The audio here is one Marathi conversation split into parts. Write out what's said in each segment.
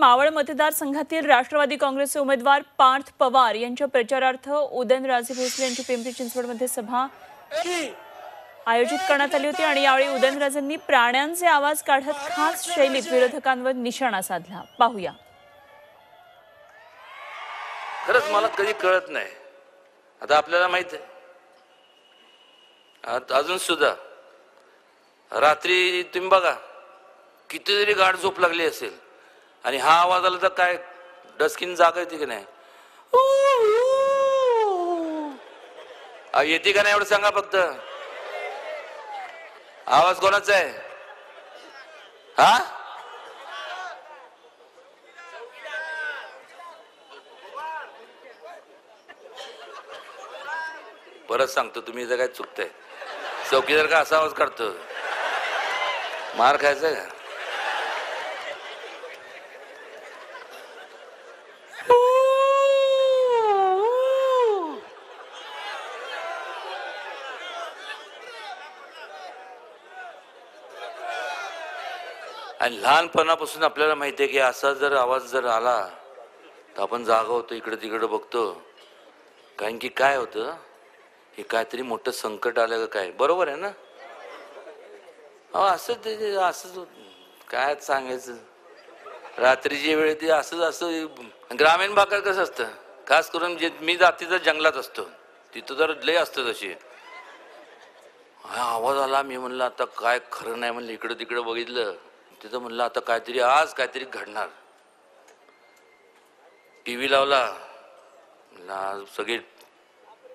मावळ मतदारसंघातील राष्ट्रवादी काँग्रेसचे उमेदवार पार्थ पवार यांच्या प्रचारार्थ उदयनराजे भोसले यांची पिंपरी चिंचवडमध्ये सभा आयोजित करण्यात आली होती आणि यावेळी उदयनराजेंनी प्राण्यांचे आवाज काढत खास शैलीत विरोधकांवर निशाणा साधला. पाहूया. खरंच मला कधी कळत नाही. आता आपल्याला माहीत आहे. अजून सुद्धा. रात्री तुम्ही बघा कितीतरी गाठ झोप लागली असेल. आणि हा आवाज आला तर काय डस्किन जागा येते की नाही? येते का नाही एवढं सांगा फक्त. आवाज कोणाचा आहे? हा? परत सांगतो तुम्ही इथं काय चुकतंय. चौकीदार का असा आवाज काढतो मार खायचा का? आणि लहानपणापासून आपल्याला माहिती आहे की असा जर आवाज जर आला तर आपण जागा होतो इकडं तिकडं बघतो. कारण की काय होतं हे काहीतरी मोठं संकट आलं का काय? बरोबर आहे ना? अहो असं ते असंच काय सांगायचं? रात्रीची वेळ ते असंच असं ग्रामीण भागात कसं असतं? खास करून जे मी जातीचं जंगलात असतो. तिथं तर लय असतं तशी. हा आवाज आला मी म्हणलं आता काय खरं नाही म्हणलं इकडं तिकडं बघितलं. तिथं म्हणलं आता काहीतरी आज काहीतरी घडणार. टी व्ही लावला. आज सगळे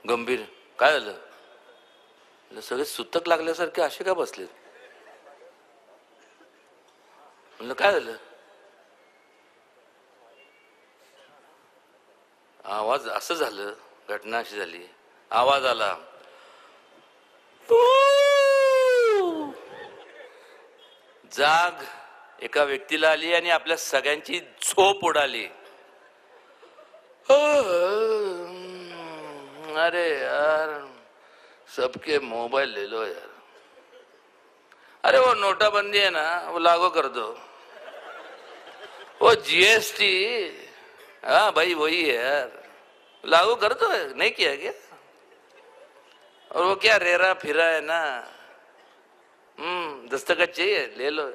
गंभीर. काय झालं? सगळे सुतक लागल्यासारखे असे का बसलेत? म्हणलं काय झालं? आवाज असं झालं घटना अशी झाली. आवाज आला. जाग एका व्यक्तीला आली आणि आपल्या सगळ्यांची झोप उडाली. अरे यार सबके मोबाईल ले लो यार. अरे वो नोटाबंदी है ना वो लागू कर दो. वो जीएसटी हाँ भाई वही है यार. लागू कर दो नहीं किया क्या? और वो क्या रेरा फिरा है ना? हम्म दस्तखत चाहिए ले लो